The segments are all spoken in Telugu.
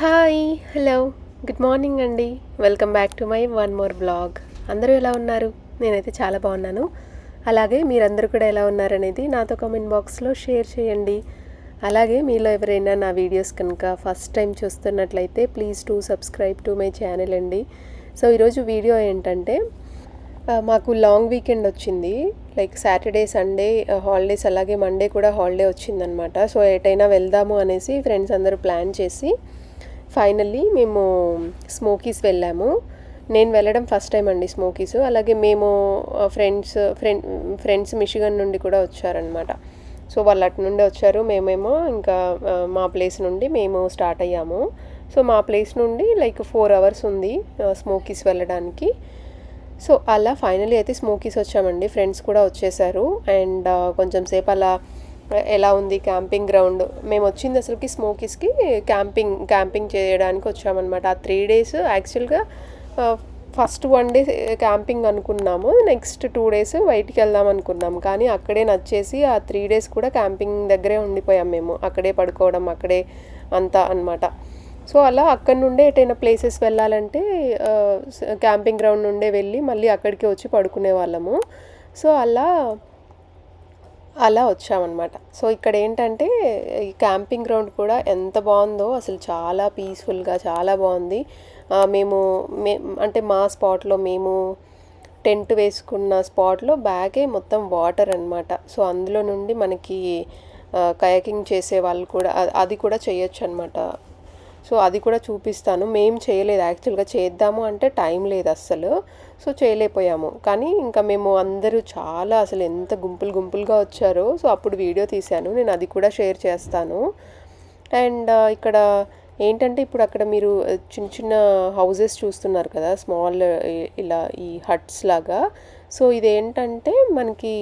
హాయ్ హలో గుడ్ మార్నింగ్ అండి. Welcome back to my one more blog అందరూ ఎలా ఉన్నారు? నేనైతే చాలా బాగున్నాను. అలాగే మీరందరూ కూడా ఎలా ఉన్నారనేది నాతో కామెంట్ బాక్స్లో షేర్ చేయండి. అలాగే మీలో ఎవరైనా నా వీడియోస్ కనుక ఫస్ట్ టైం చూస్తున్నట్లయితే please to subscribe to my channel అండి. సో ఈరోజు వీడియో ఏంటంటే మాకు లాంగ్ వీకెండ్ వచ్చింది. లైక్ సాటర్డే సండే హాలిడేస్ అలాగే మండే కూడా హాలిడే వచ్చిందనమాట సో ఎటైనా వెళ్దాము అనేసి ఫ్రెండ్స్ అందరూ ప్లాన్ చేసి ఫైనల్లీ మేము స్మోకీస్ వెళ్ళాము. నేను వెళ్ళడం ఫస్ట్ టైం అండి స్మోకీస్. అలాగే మేము ఫ్రెండ్స్ ఫ్రెండ్ ఫ్రెండ్స్ మిషిగన్ నుండి కూడా వచ్చారనమాట సో వాళ్ళు అటు నుండి వచ్చారు. మేమేమో ఇంకా మా ప్లేస్ నుండి మేము స్టార్ట్ అయ్యాము. సో మా ప్లేస్ నుండి లైక్ ఫోర్ అవర్స్ ఉంది స్మోకీస్ వెళ్ళడానికి. సో అలా ఫైనలీ అయితే స్మోకీస్ వచ్చామండి. ఫ్రెండ్స్ కూడా వచ్చేసారు. అండ్ కొంచెం సేపు అలా ఎలా ఉంది క్యాంపింగ్ గ్రౌండ్? మేము వచ్చింది అసలుకి స్మోకీస్కి క్యాంపింగ్ క్యాంపింగ్ చేయడానికి వచ్చామన్నమాట. ఆ త్రీ డేస్ యాక్చువల్గా ఫస్ట్ వన్ డే క్యాంపింగ్ అనుకున్నాము. నెక్స్ట్ టూ డేస్ బయటికి వెళ్దాం అనుకున్నాం. కానీ అక్కడే నచ్చేసి ఆ త్రీ డేస్ కూడా క్యాంపింగ్ దగ్గరే ఉండిపోయాం మేము. అక్కడే పడుకోవడం అక్కడే అంతా అన్నమాట. సో అలా అక్కడ నుండే ఎటైనా ప్లేసెస్ వెళ్ళాలంటే క్యాంపింగ్ గ్రౌండ్ నుండే వెళ్ళి మళ్ళీ అక్కడికి వచ్చి పడుకునే వాళ్ళము సో అలా అలా వచ్చామన్నమాట. సో ఇక్కడ ఏంటంటే ఈ క్యాంపింగ్ గ్రౌండ్ కూడా ఎంత బాగుందో అసలు చాలా పీస్ఫుల్గా చాలా బాగుంది. మేము మే అంటే మా స్పాట్లో మేము టెంట్ వేసుకున్న స్పాట్లో బ్యాగే మొత్తం వాటర్ అన్నమాట. సో అందులో నుండి మనకి కయాకింగ్ చేసే వాళ్ళు కూడా అది కూడా చేయొచ్చు అనమాట సో అది కూడా చూపిస్తాను. మేము చేయలేదు. యాక్చువల్గా చేద్దాము అంటే టైం లేదు అస్సలు. సో చేయలేకపోయాము. కానీ ఇంకా మేము అందరూ చాలా అసలు ఎంత గుంపులు గుంపులుగా వచ్చారో సో అప్పుడు వీడియో తీశాను. నేను అది కూడా షేర్ చేస్తాను. అండ్ ఇక్కడ ఏంటంటే ఇప్పుడు అక్కడ మీరు చిన్న చిన్న హౌజెస్ చూస్తున్నారు కదా స్మాల్ ఇలా ఈ హట్స్ లాగా. సో ఇదేంటంటే మనకి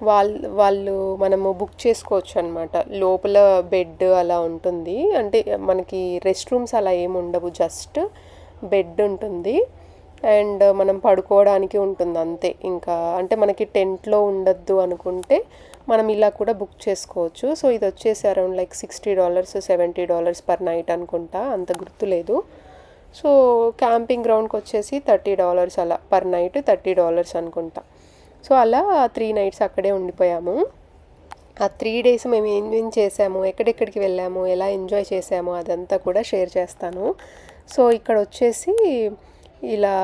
వాళ్ళు వాళ్ళు మనము బుక్ చేసుకోవచ్చు అనమాట లోపల బెడ్ అలా ఉంటుంది. అంటే మనకి రెస్ట్ రూమ్స్ అలా ఏమి ఉండవు. జస్ట్ బెడ్ ఉంటుంది. అండ్ మనం పడుకోవడానికి ఉంటుంది అంతే. ఇంకా అంటే మనకి టెంట్లో ఉండొద్దు అనుకుంటే మనం ఇలా కూడా బుక్ చేసుకోవచ్చు. సో ఇది వచ్చేసి around like sixty dollars seventy dollars per night అనుకుంటా. అంత గుర్తులేదు సో క్యాంపింగ్ గ్రౌండ్కి వచ్చేసి థర్టీ డాలర్స్ అలా. పర్ నైట్ థర్టీ డాలర్స్ అనుకుంటా. సో అలా త్రీ నైట్స్ అక్కడే ఉండిపోయాము. ఆ త్రీ డేస్ మేము ఏం చేసాము ఎక్కడెక్కడికి వెళ్ళాము ఎలా ఎంజాయ్ చేసాము అదంతా కూడా షేర్ చేస్తాను. సో ఇక్కడ వచ్చేసి ఇలా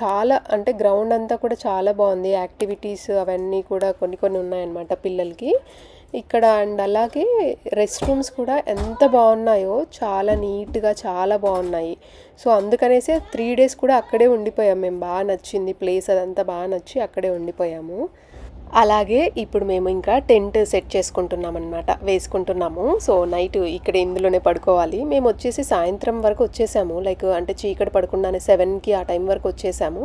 చాలా అంటే గ్రౌండ్ అంతా కూడా చాలా బాగుంది. యాక్టివిటీస్ అవన్నీ కూడా కొన్ని కొన్ని ఉన్నాయన్నమాట పిల్లలకి. ఇక్కడ అండ్ అలాగే రెస్ట్ రూమ్స్ కూడా ఎంత బాగున్నాయో చాలా నీట్గా చాలా బాగున్నాయి. సో అందుకనేసి త్రీ డేస్ కూడా అక్కడే ఉండిపోయాం. మేము బాగా నచ్చింది ప్లేస్ అదంతా బాగా నచ్చి అక్కడే ఉండిపోయాము. అలాగే ఇప్పుడు మేము ఇంకా టెంట్ సెట్ చేసుకుంటున్నాం అనమాట వేసుకుంటున్నాము. సో నైట్ ఇక్కడ ఇందులోనే పడుకోవాలి. మేము వచ్చేసి సాయంత్రం వరకు వచ్చేసాము. లైక్ అంటే చీకటి పడకుండానే సెవెన్కి ఆ టైం వరకు వచ్చేసాము.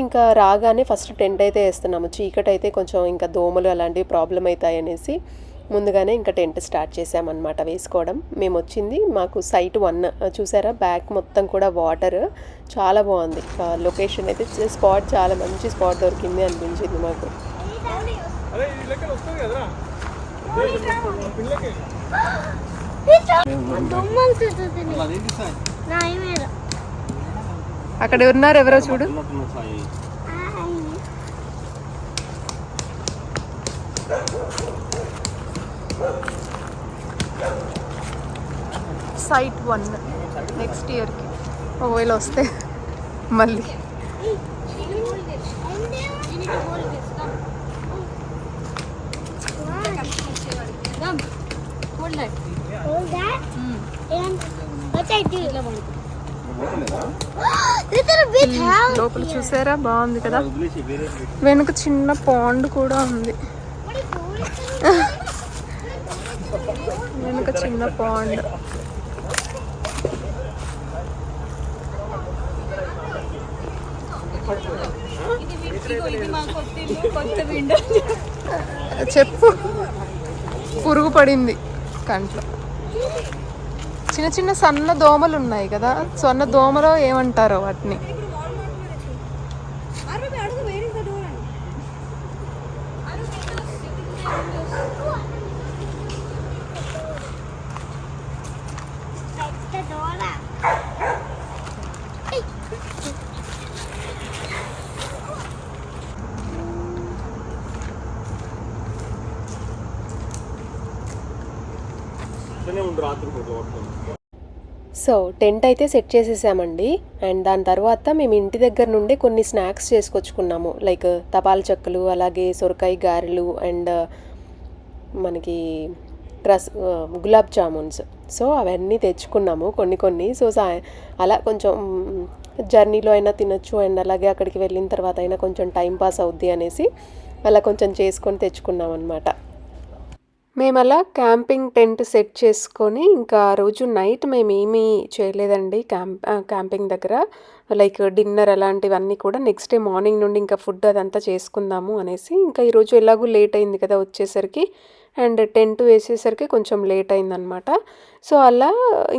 ఇంకా రాగానే ఫస్ట్ టెంట్ అయితే వేస్తున్నాము. చీకటి అయితే కొంచెం ఇంకా దోమలు అలాంటివి ప్రాబ్లం అవుతాయి అనేసి ముందుగానే ఇంకా టెంట్ స్టార్ట్ చేసామన్నమాట వేసుకోవడం. మేము వచ్చింది మాకు సైట్ వన్. చూసారా? బ్యాక్ మొత్తం కూడా వాటర్. చాలా బాగుంది. లొకేషన్ అయితే స్పాట్ చాలా మంచి స్పాట్ దొరికింది అనిపించింది మాకు. అక్కడ ఉన్నారు ఎవరో చూడు. సైట్ వన్ నెక్స్ట్ ఇయర్కి ఒకవేళ వస్తే మళ్ళీ. Hold that. And what I do? Hmm, లోపల చూసారా? బాగుంది కదా? వెనుక చిన్న పాండ్ కూడా ఉంది. వెనుక చిన్న పాండ్. చెప్పు. పురుగు పడింది కంట్లో. చిన్న చిన్న సన్న దోమలు ఉన్నాయి కదా సన్న దోమలో ఏమంటారో వాటిని? సో టెంట్ అయితే సెట్ చేసేసామండి. అండ్ దాని తర్వాత మేము ఇంటి దగ్గర నుండి కొన్ని స్నాక్స్ చేసుకొచ్చుకున్నాము. లైక్ తపాల చెక్కలు అలాగే సొరకాయ గారెలు అండ్ uh, మనకి రస్ uh, గులాబ్ జామున్స్. సో అవన్నీ తెచ్చుకున్నాము కొన్ని కొన్ని. సో సా అలా కొంచెం జర్నీలో అయినా తినొచ్చు అండ్ అలాగే అక్కడికి వెళ్ళిన తర్వాత అయినా కొంచెం టైం పాస్ అవుద్ది అనేసి అలా కొంచెం చేసుకొని తెచ్చుకున్నాం అనమాట మేము అలా క్యాంపింగ్ టెంట్ సెట్ చేసుకొని ఇంకా ఆ రోజు నైట్ మేము చేయలేదండి క్యాంప్ క్యాంపింగ్ దగ్గర. లైక్ డిన్నర్ అలాంటివన్నీ కూడా నెక్స్ట్ డే మార్నింగ్ నుండి ఇంకా ఫుడ్ అదంతా చేసుకుందాము అనేసి ఇంకా ఈరోజు ఎలాగూ లేట్ అయింది కదా వచ్చేసరికి. అండ్ టెంట్ వేసేసరికి కొంచెం లేట్ అయిందనమాట. సో అలా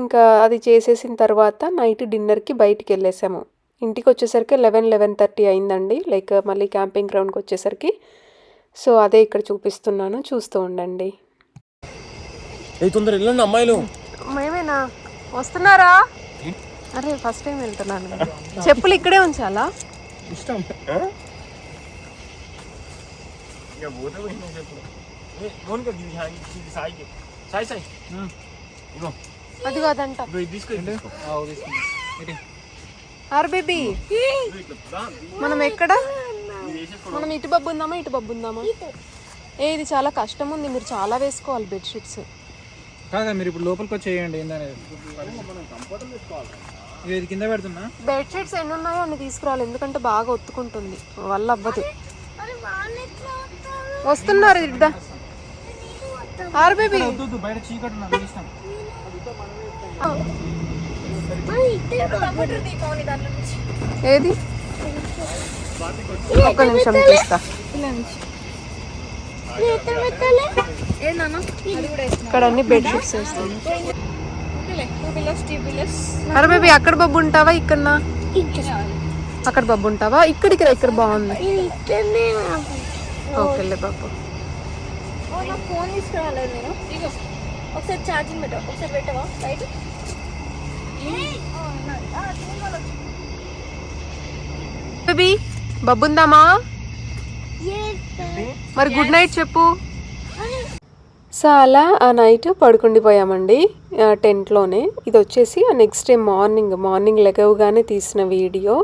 ఇంకా అది చేసేసిన తర్వాత నైట్ డిన్నర్కి బయటికి వెళ్ళేసాము. ఇంటికి వచ్చేసరికి లెవెన్ లెవెన్ థర్టీ అయిందండి. లైక్ మళ్ళీ క్యాంపింగ్ గ్రౌండ్కి వచ్చేసరికి. సో అదే ఇక్కడ చూపిస్తున్నాను. చూస్తూ ఉండండి. ఏ తొందర వెళ్ళండి అమ్మాయిలు. మేమేనా? వస్తున్నారా? అరే ఫస్ట్ టైం వెళ్తున్నాను. చెప్పులు ఇక్కడే ఉంచాలా? ఇష్టం. సాయి సాయి ఇగో. అది కాదంట. ఆర్ బేబీ. మనం ఎక్కడ? మనం ఇటు బబ్బు ఉందామా ఇటు బబ్బు ఉందామా ఏ ఇది చాలా కష్టం ఉంది. మీరు చాలా వేసుకోవాలి బెడ్షీట్స్. కాదా మీరు ఇప్పుడు లోపలికి వచ్చేయండి ఏందనేది? ఇది కింద పెడుతున్నా. బెడ్షీట్స్ ఎన్ని ఉన్నాయో అన్ని తీసుకురావాలి ఎందుకంటే బాగా ఒత్తుకుంటుంది. వల్ల అవ్వదు. వస్తున్నారు ఇద్దా. ఆర్ బేబీ. బయట చీకటి ఏది? ఒక్క నిమిషం తీస్తా. ఇక్కడ అన్ని బెడ్షీట్స్ వేస్తాను. అరే బేబీ అక్కడ బొబ్బు ఉంటావా ఇక్కడ అక్కడ బొబ్బు ఉంటావా? ఇక్కడికి రా ఇక్కడ బాగుంది. ఇది ఓకేలే బాబు. ఫోన్ తీసుకురావాలి నేను ఇగో ఒకసారి ఛార్జింగ్ పెట్టు ఒకసారి పెట్టవా రైట్ బేబీ బబ్బుందామా మరి గుడ్ నైట్ చెప్పు. సో అలా ఆ నైట్ పడుకుండిపోయామండి ఆ టెంట్లోనే ఇది వచ్చేసి ఆ నెక్స్ట్ డే మార్నింగ్ మార్నింగ్ లెగవగానే తీసిన వీడియో.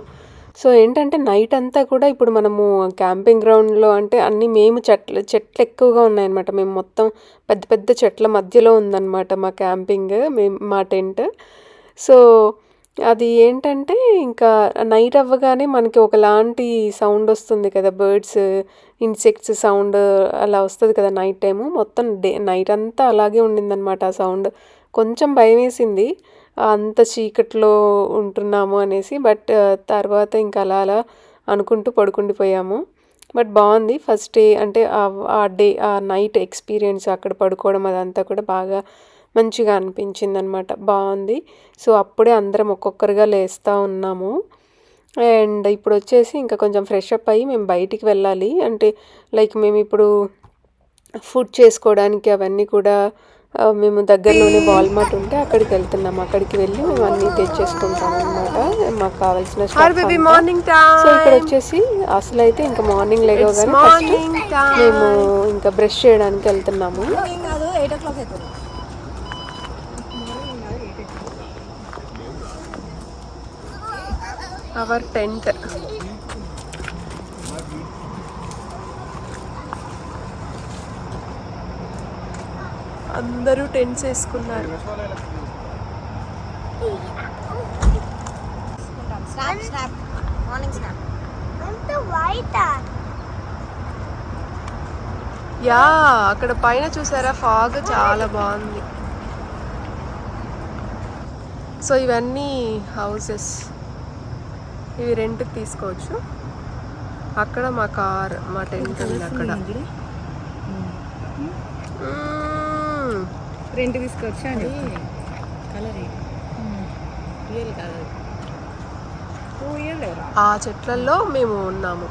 సో ఏంటంటే నైట్ అంతా కూడా ఇప్పుడు మనము క్యాంపింగ్ గ్రౌండ్లో అంటే అన్ని మేము చెట్లు చెట్లు ఎక్కువగా ఉన్నాయన్నమాట. మేము మొత్తం పెద్ద పెద్ద చెట్ల మధ్యలో ఉందన్నమాట మా క్యాంపింగ్ మేము మా టెంట్ సో అది ఏంటంటే ఇంకా నైట్ అవ్వగానే మనకి ఒకలాంటి సౌండ్ వస్తుంది కదా. బర్డ్స్ ఇన్సెక్ట్స్ సౌండ్ అలా వస్తుంది కదా నైట్ టైము. మొత్తం డే నైట్ అంతా అలాగే ఉండిందనమాట ఆ సౌండ్. కొంచెం భయం వేసింది అంత చీకట్లో ఉంటున్నాము అనేసి బట్ తర్వాత ఇంకా అలా అలా అనుకుంటూ పడుకుండిపోయాము. బట్ బాగుంది. ఫస్ట్ డే అంటే ఆ- డే ఆ నైట్ ఎక్స్పీరియన్స్ అక్కడ పడుకోవడం అదంతా కూడా బాగా మంచిగా అనిపించింది అనమాట బాగుంది. సో అప్పుడే అందరం ఒక్కొక్కరుగా లేస్తూ ఉన్నాము. అండ్ ఇప్పుడు వచ్చేసి ఇంకా కొంచెం ఫ్రెష్ అప్ అయ్యి మేము బయటికి వెళ్ళాలి. అంటే లైక్ మేము ఇప్పుడు ఫుడ్ చేసుకోవడానికి అవన్నీ కూడా మేము దగ్గరలోనే వాల్మార్ట్ ఉంటే అక్కడికి వెళ్తున్నాం. అక్కడికి వెళ్ళి మేము అన్నీ తెచ్చేసుకుంటాం అనమాట మాకు కావాల్సిన సో ఇక్కడ వచ్చేసి అసలు అయితే ఇంకా మార్నింగ్ లేవగానే ఫస్ట్ మేము ఇంకా బ్రష్ చేయడానికి వెళ్తున్నాము కాదు ఎయిట్ ఓ క్లాక్ అవుతుంది అవర్ టెంట్. అందరూ టెంట్స్ వేసుకున్నారు. యా అక్కడ పైన చూసారా? ఫాగ్ చాలా బాగుంది. సో ఇవన్నీ హౌసెస్. ఇవి రెంట్కి తీసుకోవచ్చు. అక్కడ మా కార్ మా టెంట్ ఉంది అక్కడ. రెంట్ తీసుకొచ్చా అండి కలర్ రియల్ కలర్ ఆ చెట్లల్లో మేము ఉన్నాము.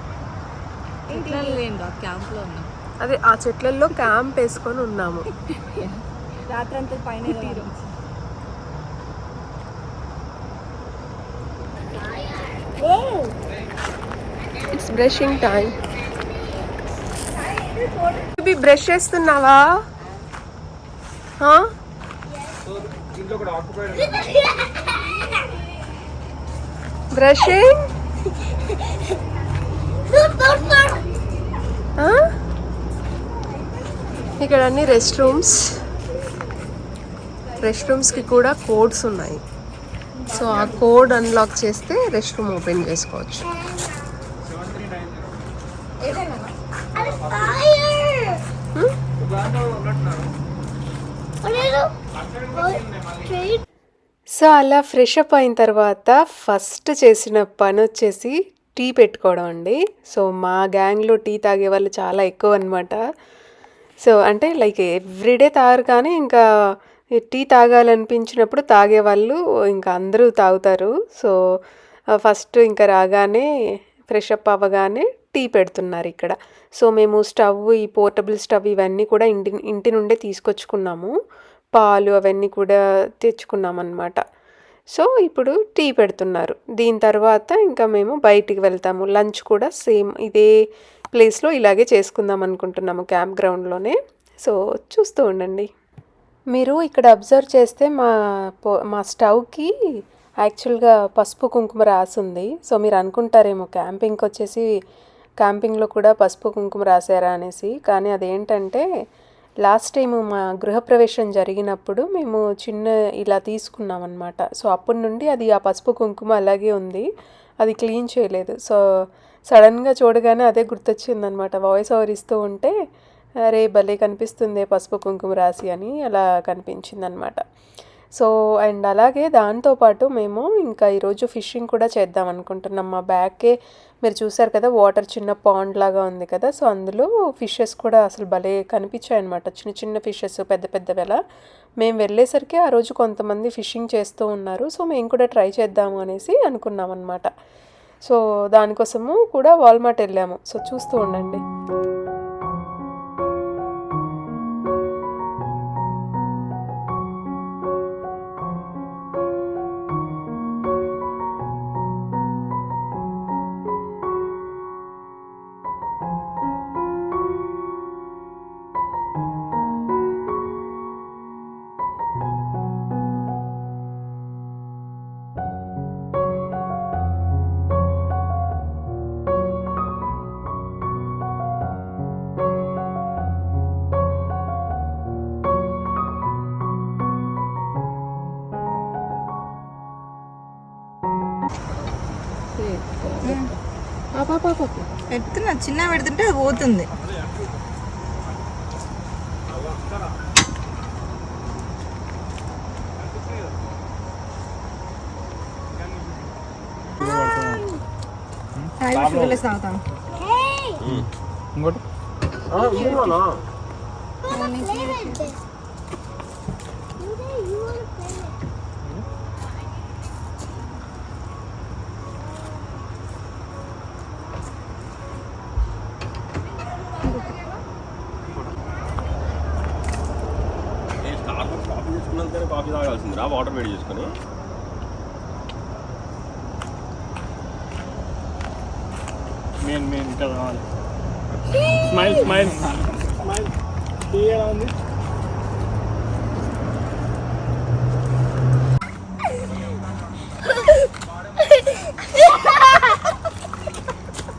క్యాంప్లో ఉన్నాం. అదే ఆ చెట్లల్లో క్యాంప్ వేసుకొని ఉన్నాము. రాత్రి అంతా పైన ఇట్స్ బ్రషింగ్ టైం బ్రష్ చేస్తున్నావా? బ్రషింగ్ ఇక్కడ అన్ని రెస్ట్ రూమ్స్ రెస్ట్ రూమ్స్కి కూడా కోడ్స్ ఉన్నాయి. సో ఆ కోడ్ అన్లాక్ చేస్తే రెస్ట్ రూమ్ ఓపెన్ చేసుకోవచ్చు. సో అలా ఫ్రెష్ అప్ అయిన తర్వాత ఫస్ట్ చేసిన పని వచ్చేసి టీ పెట్టుకోవడం అండి. సో మా గ్యాంగ్లో టీ తాగే వాళ్ళు చాలా ఎక్కువ అనమాట సో అంటే లైక్ ఎవ్రీడే తాగరు కానీ ఇంకా టీ తాగాలనిపించినప్పుడు తాగేవాళ్ళు ఇంకా అందరూ తాగుతారు. సో ఫస్ట్ ఇంకా రాగానే ఫ్రెష్ అప్ అవ్వగానే టీ పెడుతున్నారు ఇక్కడ. సో మేము స్టవ్ ఈ పోర్టబుల్ స్టవ్ ఇవన్నీ కూడా ఇంటి ఇంటి నుండే తీసుకొచ్చుకున్నాము. పాలు అవన్నీ కూడా తెచ్చుకున్నాం అనమాట సో ఇప్పుడు టీ పెడుతున్నారు. దీని తర్వాత ఇంకా మేము బయటికి వెళ్తాము. లంచ్ కూడా సేమ్ ఇదే ప్లేస్లో ఇలాగే చేసుకుందాం అనుకుంటున్నాము క్యాంప్ గ్రౌండ్లోనే. సో చూస్తూ ఉండండి. మీరు ఇక్కడ అబ్జర్వ్ చేస్తే మా పో మా స్టవ్కి యాక్చువల్గా పసుపు కుంకుమ రాసుంది. సో మీరు అనుకుంటారేమో క్యాంపింగ్కి వచ్చేసి క్యాంపింగ్లో కూడా పసుపు కుంకుమ రాశారా అనేసి. కానీ అదేంటంటే లాస్ట్ టైం మా గృహప్రవేశం జరిగినప్పుడు మేము చిన్న ఇలా తీసుకున్నాం అనమాట సో అప్పటి నుండి అది ఆ పసుపు కుంకుమ అలాగే ఉంది. అది క్లీన్ చేయలేదు. సో సడన్గా చూడగానే అదే గుర్తొచ్చిందనమాట వాయిస్ ఓవర్ ఇస్తూ ఉంటే అరే భలే కనిపిస్తుంది పసుపు కుంకుమ రాసి అని అలా కనిపించిందనమాట సో అండ్ అలాగే దాంతోపాటు మేము ఇంకా ఈరోజు ఫిషింగ్ కూడా చేద్దాం అనుకుంటున్నాం. మా బ్యాగ్కే మీరు చూసారు కదా వాటర్ చిన్న పాండ్ లాగా ఉంది కదా సో అందులో ఫిషెస్ కూడా అసలు భలే కనిపించాయి అనమాట చిన్న చిన్న ఫిషెస్ పెద్ద పెద్దవి అలా. మేము వెళ్ళేసరికి ఆ రోజు కొంతమంది ఫిషింగ్ చేస్తూ ఉన్నారు. సో మేము కూడా ట్రై చేద్దాము అనేసి అనుకున్నాం అనమాట సో దానికోసము కూడా వాల్మార్ట్ వెళ్ళాము. సో చూస్తూ ఉండండి. ఎత్తున్నా చిన్న పెడుతుంటే అది పోతుంది తాగుతాం! ఇంకోటి? తాగాల్సిందిరా వాటర్ వేడి చేసుకొని. మెయిన్ మెయిన్ ఇంకా రావాలి. Smile smile. స్మైల్. టీ ఎలా ఉంది?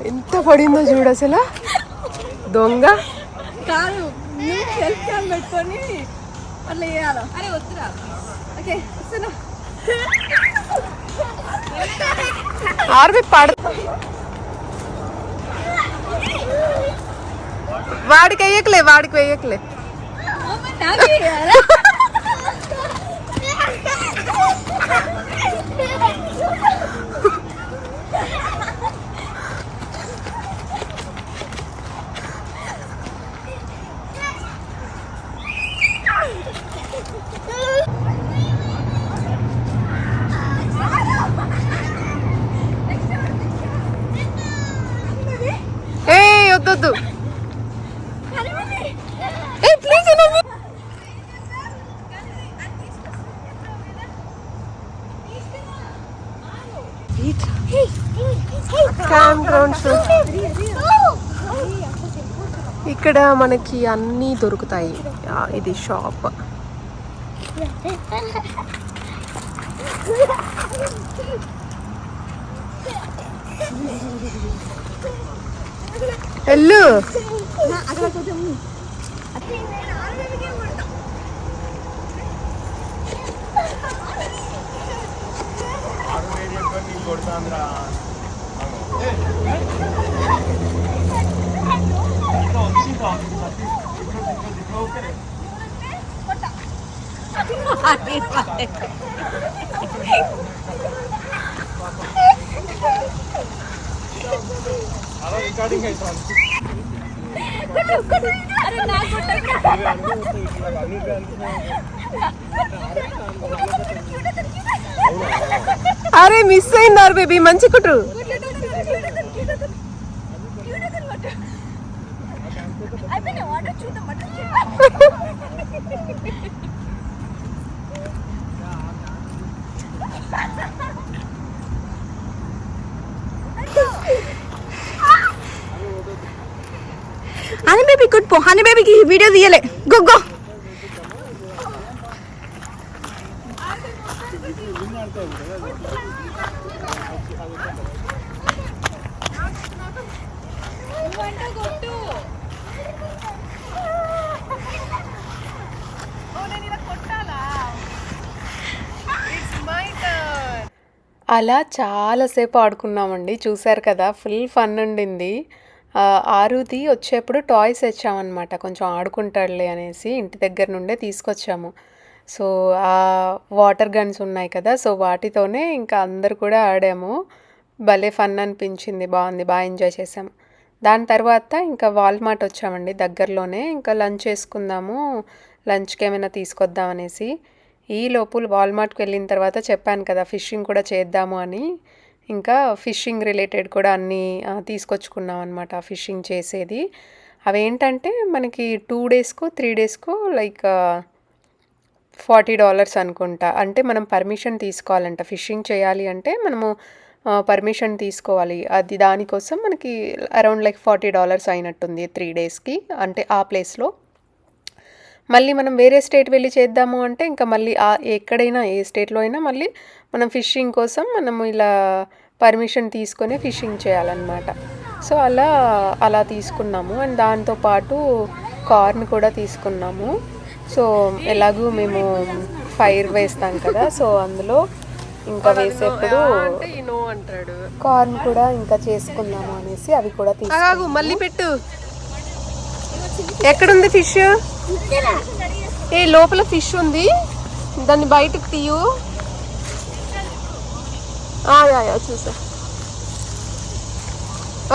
ఎంత పడిందో చూడు అసలు. దొంగ. కాదు పెట్టుకొని అట్లా చేయాలి? అరే వద్దురా. ఆర్వి పడ వాడికి వేయకలే వాడికి వేయకలే నాకు ప్లీజ్ గ్రౌండ్స్ ఇక్కడ మనకి అన్నీ దొరుకుతాయి. ఇది షాప్ వెళ్ళు కొడుతాంద్రా అలా రికార్డింగ్ అరే మిస్ అయిందారు బేబీ మంచి కుట్రు. అయిపోయినా వాటర్ చూద్దాం వాటర్ హనీ బేబీ గుడ్ పో హనీ బేబీకి వీడియో తీయలే. Go go. అలా చాలాసేపు ఆడుకున్నామండి. చూశారు కదా ఫుల్ ఫన్ ఉండింది. ఆరుది వచ్చేప్పుడు టాయ్స్ తెచ్చామన్నమాట. కొంచెం ఆడుకుంటాడులే అనేసి ఇంటి దగ్గర నుండే తీసుకొచ్చాము. సో ఆ వాటర్ గన్స్ ఉన్నాయి కదా సో వాటితోనే ఇంకా అందరు కూడా ఆడాము. భలే ఫన్ అనిపించింది బాగుంది బాగా ఎంజాయ్ చేసాము దాని తర్వాత ఇంకా వాల్మార్ట్ వచ్చామండి దగ్గరలోనే. ఇంకా లంచ్ చేసుకుందాము లంచ్కి ఏమైనా తీసుకొద్దాం అనేసి. ఈ లోపు వాల్మార్ట్కి వెళ్ళిన తర్వాత చెప్పాను కదా ఫిషింగ్ కూడా చేద్దాము అని. ఇంకా ఫిషింగ్ రిలేటెడ్ కూడా అన్నీ తీసుకొచ్చుకున్నాం అనమాట ఫిషింగ్ చేసేది. అవేంటంటే మనకి టూ డేస్కు త్రీ డేస్కు లైక్ ఫార్టీ డాలర్స్ అనుకుంటా. అంటే మనం పర్మిషన్ తీసుకోవాలంట. ఫిషింగ్ చేయాలి అంటే మనము పర్మిషన్ తీసుకోవాలి. అది దానికోసం మనకి అరౌండ్ లైక్ ఫార్టీ డాలర్స్ అయినట్టుంది త్రీ డేస్కి అంటే ఆ ప్లేస్లో. మళ్ళీ మనం వేరే స్టేట్ వెళ్ళి చేద్దాము అంటే ఇంకా మళ్ళీ ఆ ఎక్కడైనా ఏ స్టేట్లో అయినా మళ్ళీ మనం ఫిషింగ్ కోసం మనము ఇలా పర్మిషన్ తీసుకొని ఫిషింగ్ చేయాలన్నమాట. సో అలా అలా తీసుకున్నాము. అండ్ దాంతోపాటు కార్న్ కూడా తీసుకున్నాము. సో ఎలాగూ మేము ఫైర్ వేస్తాం కదా సో అందులో ఇంకా వేసేప్పుడు నో అంటాడు. కార్న్ కూడా ఇంకా చేసుకుందాము అనేసి అవి కూడా తీసుకు మళ్ళీ పెట్టు. ఎక్కడుంది ఫిష్? ఏ లోపల ఫిష్ ఉంది. దాన్ని బయటకు తీయు. యా, యా, చూసా.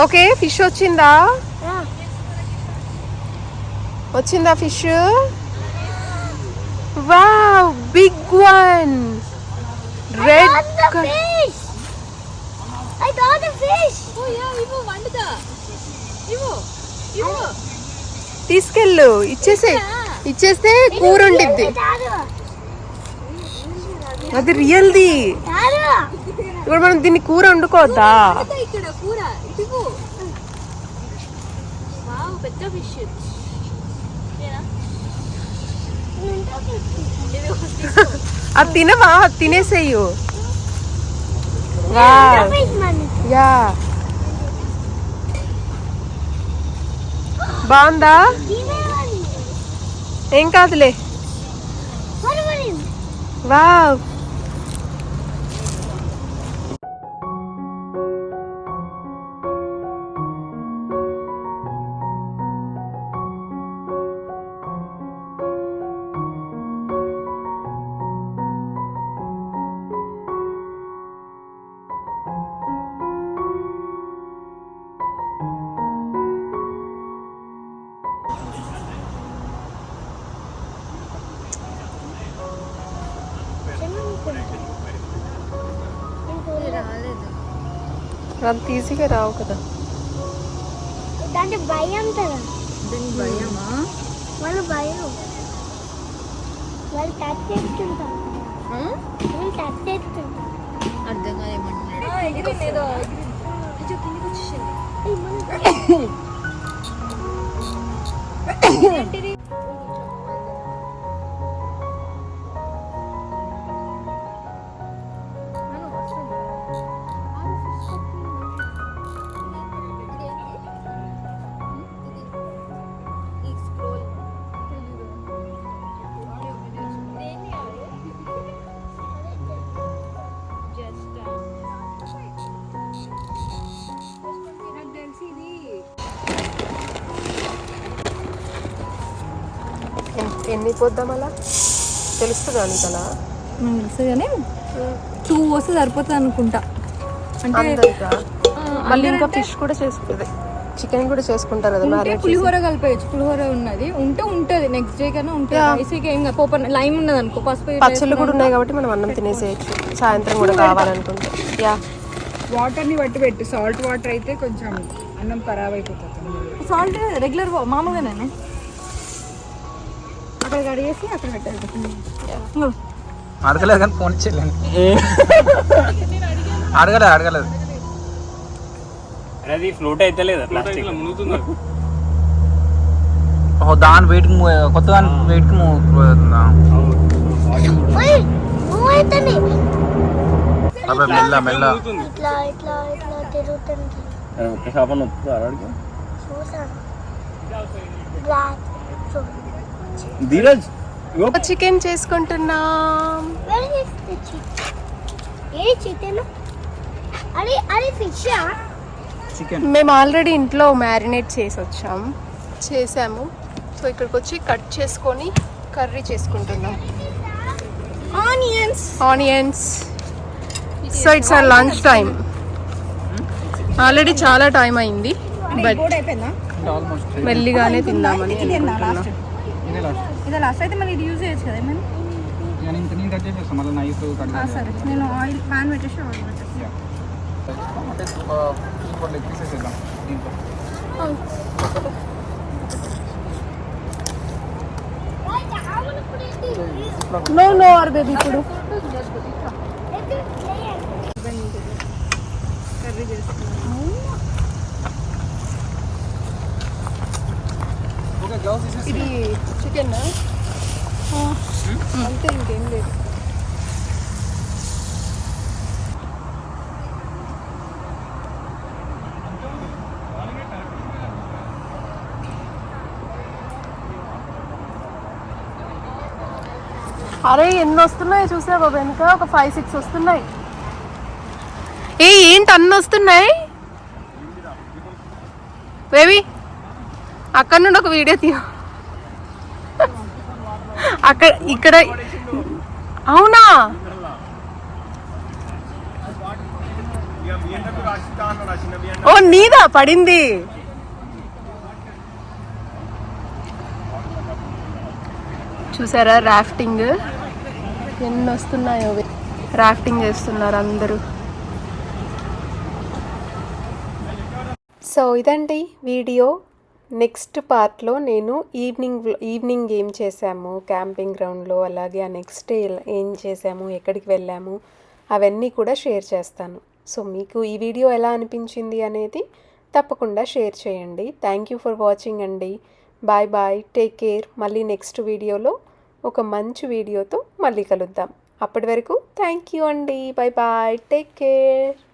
ఓకే ఫిష్ వచ్చిందా? వచ్చిందా fish? Wow big one. Red. Oh yeah వండుదా తీసుకెళ్ళు ఇచ్చేసే ఇచ్చేస్తే కూర ఉండిద్ది. అది రియల్ది. ఇప్పుడు మనం దీన్ని కూర వండుకోవద్దా? ఇక్కడ కూర. ఇదిగో వావ్ పెద్ద ఫిష్ అది తినవా? అది తినేసేయు. యా. బాగుందా. ఏం కాదులే? వావ్. అంత ఈజీగా రావు కదా. దాంట్లో భయం కదా. వాళ్ళు భయం. వాళ్ళు టచ్ చేస్తుంటారు. వాళ్ళు టచ్ చేస్తుంటారు. అర్థం కిందికి వచ్చేసింది ఏయ్, మనం- ఎన్ని పోద్దాం అలా తెలుస్తుందా నీకు అలా? నాకు తెలుసు కానీ టూ వస్తే సరిపోతుంది అనుకుంటా. అంటే మళ్ళీ ఇంకా ఫిష్ కూడా చేసుకుంటుంది. చికెన్ కూడా చేసుకుంటారు కదా పులిహోర కలిపేయచ్చు. పులిహోర ఉన్నది. ఉంటే ఉంటది. నెక్స్ట్ డే కన్నా ఉంటుంది. రైస్కి ఏం పోపర్ లైమ్ ఉన్నది అనుకో. పసుపు పచ్చళ్ళు కూడా ఉన్నాయి కాబట్టి మనం అన్నం తినేసేయచ్చు. సాయంత్రం కూడా కావాలనుకుంటే. యా. వాటర్ని బట్టి పెట్టు. సాల్ట్ వాటర్ అయితే కొంచెం అన్నం ఖరాబ్ అయిపోతుంది. సాల్ట్ రెగ్యులర్ మామూలుగానే కడిగేసి అక్కడ అడగలేదు కానీ ఫోన్ ఇచ్చేయలేను అడగలేదు అడగలేదు. అది ఫ్లోట్ అయితే లేదా ప్లాస్టిక్ దాని వెయిట్కి కొత్త దాని వెయిట్కి ఓయ్ మూవ్ అవుతుంది మెల్ల మెల్ల. ఇట్లా ఇట్లా ఇట్లా తిరుగుతుంది. ఒక్క షాప్ నొప్పు అడిగి చూసాను. బ్లాక్ ధీరజ్ చికెన్ చేసుకుంటున్నాం. Very is the chicken a chicken అరే అరే ఫిష్ చికెన్ మేము ఆల్రెడీ ఇంట్లో మ్యారినేట్ చేసి వచ్చాం. చేసాము. సో ఇక్కడికి వచ్చి కట్ చేసుకొని కర్రీ చేసుకుంటున్నాం. Onions onions so it's a lunch time already చాలా టైం అయింది బట్ మెల్లిగానే తిందామని అనుకుంటున్నాం. ఇదే లాస్ట్ ఇదే లాస్ట్ అయితే మళ్ళీ ఇది యూజ్ చేయొచ్చు కదా ఏమైనా నేను ఇంత నేను కట్ చేసేస్తాను మళ్ళీ నైఫ్ కట్ ఆ, సరే నేను ఆయిల్ ప్యాన్ పెట్టేసి ఆయిల్ పెట్టేసి అంటే ఫోర్ లెగ్ పీసెస్ వేద్దాం దీంట్లో నో నో ఆర్ బేబీ ఇప్పుడు ఓకే గ్లౌస్ ఇది చికెన్ అంతే ఇంకేం లేదు. అరే ఎన్ని వస్తున్నాయి చూసావా వెనుక? ఒక ఫైవ్ సిక్స్ వస్తున్నాయి. ఏ ఏంటి అన్ని వస్తున్నాయి? బేబీ అక్కడ నుండి ఒక వీడియో తీ అక్కడ ఇక్కడ అవునా? ఓ నీదా? పడింది. చూసారా రాఫ్టింగ్? ఎన్ని వస్తున్నాయో రాఫ్టింగ్ చేస్తున్నారు అందరూ. సో ఇదండి వీడియో. నెక్స్ట్ పార్ట్లో నేను ఈవినింగ్ ఈవినింగ్ ఏం చేసాము క్యాంపింగ్ గ్రౌండ్లో అలాగే ఆ నెక్స్ట్ డే ఏం చేసాము ఎక్కడికి వెళ్ళాము? అవన్నీ కూడా షేర్ చేస్తాను. సో మీకు ఈ వీడియో ఎలా అనిపించింది అనేది తప్పకుండా షేర్ చేయండి. థ్యాంక్ యూ ఫర్ వాచింగ్ అండి. Bye bye take care. మళ్ళీ నెక్స్ట్ వీడియోలో ఒక మంచి వీడియోతో మళ్ళీ కలుద్దాం. అప్పటి వరకు థ్యాంక్ యూ అండి. Bye bye take care.